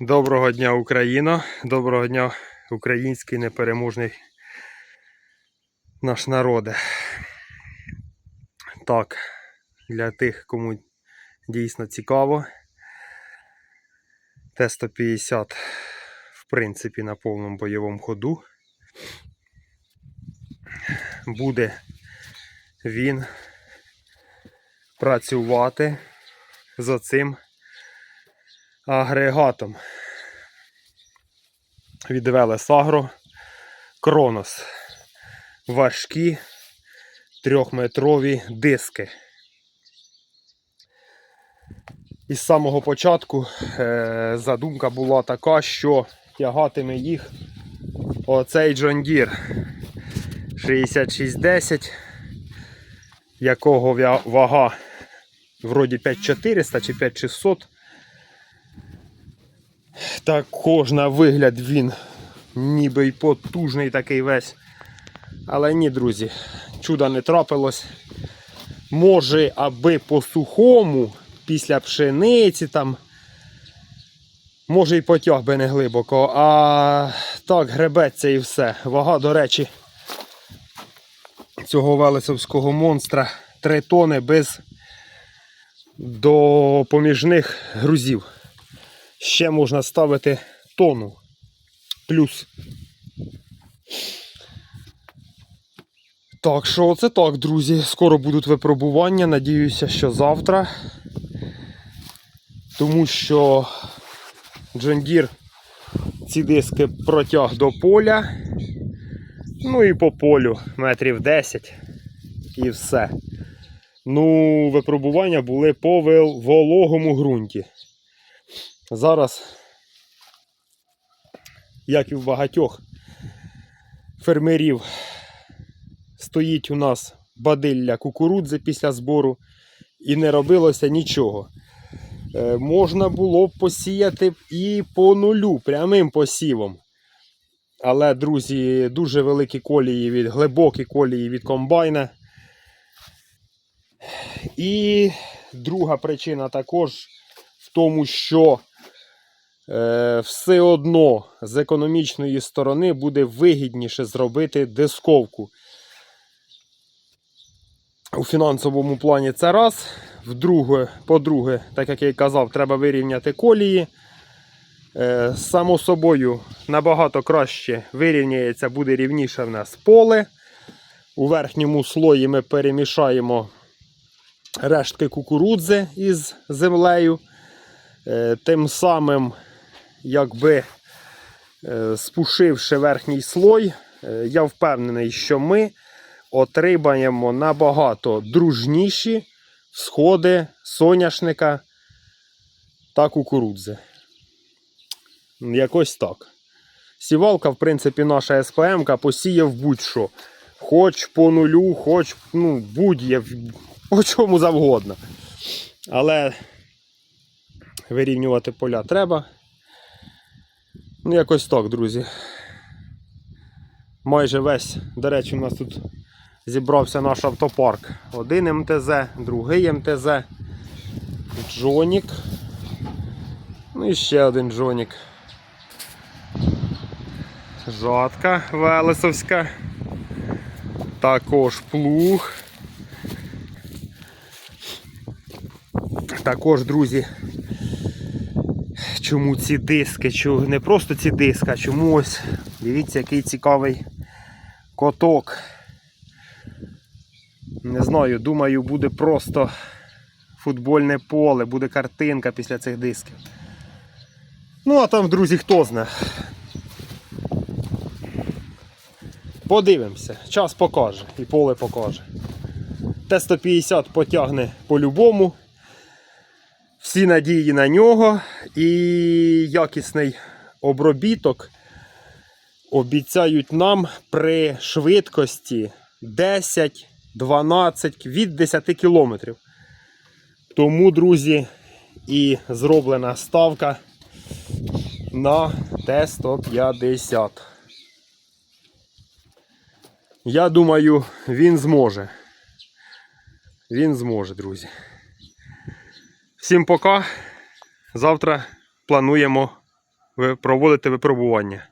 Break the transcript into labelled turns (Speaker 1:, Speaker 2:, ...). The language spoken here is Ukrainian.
Speaker 1: Доброго дня, Україна! Доброго дня, український непереможний наш народе. Так, для тих, кому дійсно цікаво, Т-150 в принципі на повному бойовому ходу. Буде він працювати з оцим агрегатом від Велес-Агро Кронос. Важкі трьохметрові диски. Із самого початку е, задумка була така, що тягатиме їх оцей Deere 6610, якого вага вроді 5400 чи 5600. Також на вигляд він ніби й потужний такий весь. Але ні, друзі, чуда не трапилось. Може, аби по сухому, після пшениці там. Може і потяг би не глибоко, а так гребеться і все. Вага, до речі, цього велесовського монстра 3 тони без допоміжних грузів ще можна ставити тону плюс. Так що оце так, друзі. Скоро будуть випробування. Надіюся, що завтра. Тому що John ці диски протяг до поля. Ну і по полю метрів 10 і все. Ну, випробування були по вологому ґрунті. Зараз, як і в багатьох фермерів, стоїть у нас бадилля кукурудзи після збору і не робилося нічого. Е, можна було б посіяти і по нулю, прямим посівом. Але, друзі, дуже великі колії від глибокі колії від комбайна. І друга причина також в тому, що все одно з економічної сторони буде вигідніше зробити дисковку. У фінансовому плані це раз. Вдруге, по-друге, так як я й казав, треба вирівняти колії. Е, само собою набагато краще вирівняється, буде рівніше в нас поле. У верхньому слої ми перемішаємо рештки кукурудзи із землею. Е, Тим самим, якби е, спушивши верхній слой, е, я впевнений, що ми отримаємо набагато дружніші сходи соняшника та кукурудзи. Якось так. Сівалка, в принципі, наша СПМ посіяв будь-що. Хоч по нулю, хоч ну, будь-є, по чому завгодно. Але вирівнювати поля треба. Ну, якось так, друзі. Майже весь, до речі, у нас тут зібрався наш автопарк. Один МТЗ, другий МТЗ, Джонік. Ну і ще один Джонік. Жатка Велесовська. Також плуг. Також, друзі, чому ці диски, чому не просто ці диски, а чому ось, дивіться, який цікавий коток. Не знаю, думаю, буде просто футбольне поле, буде картинка після цих дисків. Ну, а там, друзі, хто знає. Подивимося, час покаже і поле покаже. Т-150 потягне по-любому. Всі надії на нього і якісний обробіток обіцяють нам при швидкості 10-12 від 10 кілометрів. Тому, друзі, і зроблена ставка на Т-150. Я думаю, він зможе. Він зможе, друзі. Всім пока. Завтра плануємо проводити випробування.